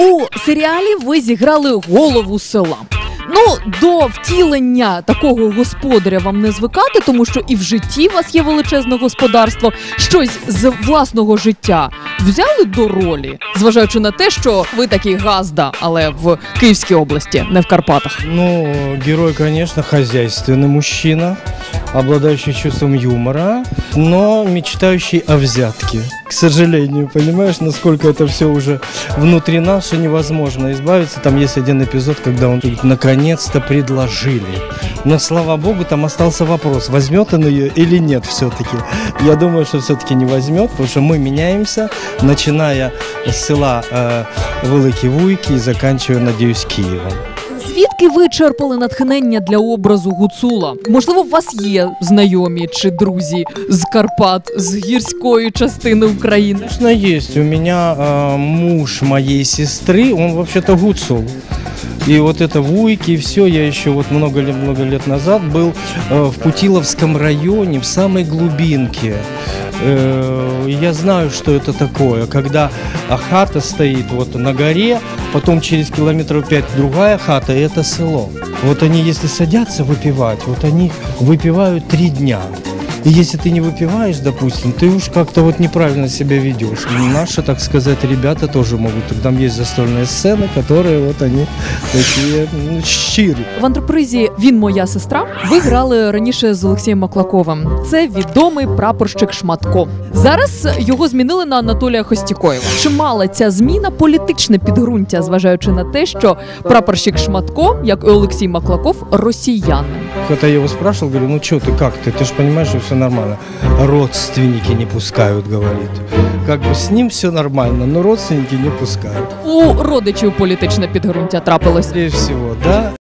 У серіалі ви зіграли голову села. Ну, до втілення такого господаря вам не звикати, тому що і в житті у вас є величезне господарство. Щось з власного життя взяли до ролі, зважаючи на те, що ви такий газда, але в Київській області, не в Карпатах. Ну, герой, конечно, хозяйственный мужчина, обладающий чувством юмора, но мечтающий о взятке. К сожалению, понимаешь, насколько это все уже внутри нас, что невозможно избавиться. Там есть один эпизод, когда он говорит, наконец-то предложили. Но, слава богу, там остался вопрос, возьмет он ее или нет все-таки. Я думаю, что все-таки не возьмет, потому что мы меняемся, начиная с села э, Великі Вуйки и заканчивая, надеюсь, Киевом. Звідки ви черпали натхнення для образу гуцула? Можливо, у вас є знайомі чи друзі з Карпат, з гірської частини України? Конечно, есть. У меня э, муж моей сестры, он вообще-то гуцул. И вот это вуйки, и все, я еще вот много лет, много лет назад был э, в Путиловском районе, в самой глубинке. Э, я знаю, что это такое, когда хата стоит вот на горе, потом через километров пять другая хата, и это село. Вот они, если садятся выпивать, вот они выпивают три дня. И если ты не выпиваешь, допустим, ты уж как-то вот неправильно себя ведешь. И наши, так сказать, ребята тоже могут. Там есть застольные сцены, которые вот они такие ну, щирі. В антрепризі Він моя сестра. Ви грали раніше з Олексієм Маклаковим. Це відомий прапорщик Шматко. Зараз його змінили на Анатолія Хостікоєва. Чи мала ця зміна політичне підґрунтя, зважаючи на те, що прапорщик Шматко, як і Олексій Маклаков, росіянин? Когда я его спрашивал, говорю, ну что ты, как ты? Ты же понимаешь, что все нормально. Родственники не пускают, говорит. Как бы с ним все нормально, но родственники не пускают. У родичів політичне підґрунтя трапилось. Скорее всего, да.